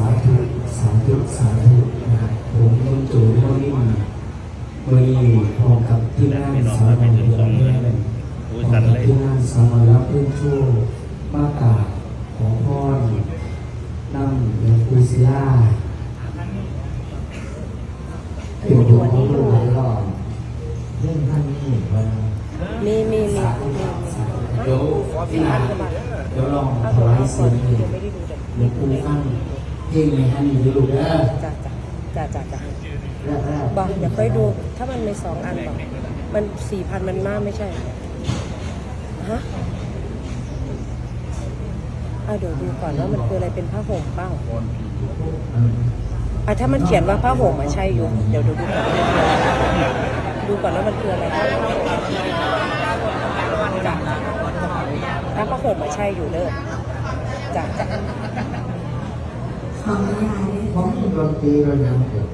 าธุสาธุสาธุนะครับผมต้นโจเท่านี้มาเมื่อนี้พร้อมกับที่นั่งสาวน้อยเดือนแม่เลยพร้อมกับที่นั่งสาวน้อยรับเพื่อนชั่วมากาบขอพรนั่งหลวงปู่ศิลาเป็นดวงของลูกหลานหลอนเรื่องท่านนี้ว่ามีมีมีเดี๋ยวที่หลังเดี๋ยวลองถวายเสียงเลยังไม่ได้ดูแต่หลวงปู่ฟัง เพลงในฮันนี่ดูลูกเด้อจ้าจ้าจ้าจ้าจ้าแรกแรกบอกเดี๋ยวค่อยดู ถ้ามันมีสองอันบอกมันสี่พันมันมากไม่ใช่ ฮะเอาเดี๋ยวดูก่อนว่ามันคืออะไรเป็นผ้าห่มเป้าอะถ้ามันเขียนว่าผ้าห่มอะใช่อยู่ เดี๋ยวดูดูก่อนดูก่อนว่ามันคืออะไรผ้าห่มจ้ะถ้าผ้าห่มอะใช่อยู่เด้อจ้ะ จ้ะขออนุญาตเลยผมดนตรีเรายังเกิด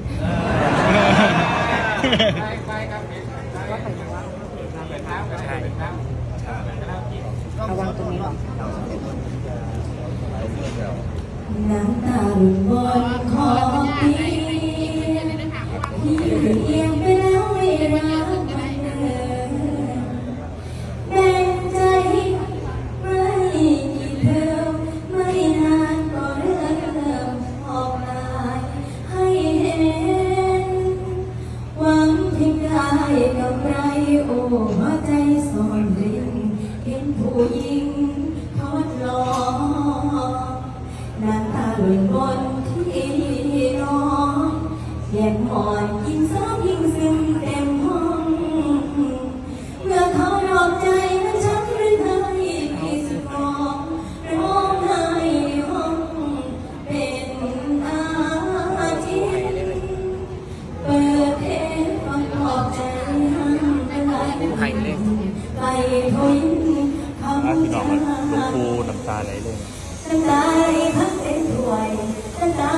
เอาวางตรงนี้หรอน้ำตาหล่นบนคอพี่พี่ ยงได้กับไรโอ้หัวใจซ่อนเร้นเห็นผู้หญิงทอดลองน้ำตาหล่นบนที่นอนแยกหมอน พี่น้องจามันหลวงปู่น้ำตาไหลเลยน้ำตาพักเป็นถ้วยน้ำตา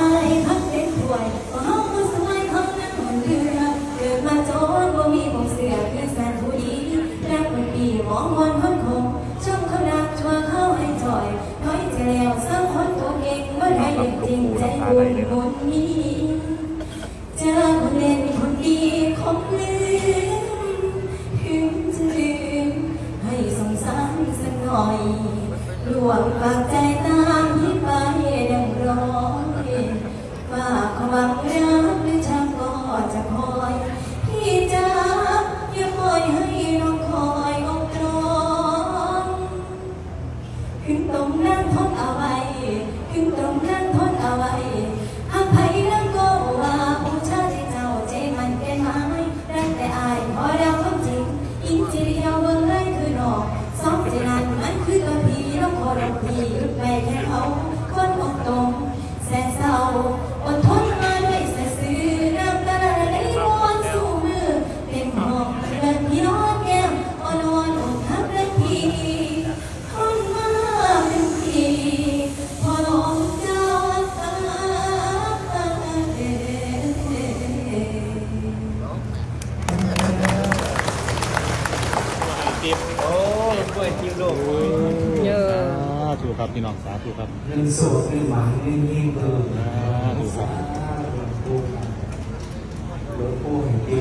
พักเป็นถ้วยเพราะเฮาผู้สมัยเขานั้นมันเรือเกิดมาจนบ่มีของเสือคือแสนผู้ดีรักมันปีมองมนคนคงช่องเขาดักชัวเข้าให้จ่อยถอยจะแล้วสร้างคนตัวเก่งว่ได้เด็กจริงใจบุญคนนี้ หลวงปากใจตามที่ไปดังร้องฝากความรักหรือชักก็จะคอย พี่จ้าอย่าปล่อยให้น้องคอยอกร้องขึ้นตรงนั้นทนเอาไว้ ขึ้นตรงนั้นทนเอาไว้ กล้วยติ๊บลูกเยอะ สาธุครับพี่น้องสาธุครับเงินโสดเงินหวานเงินยิ่งเกินสาธุครับหลวงปู่หลวงปู่แห่งปี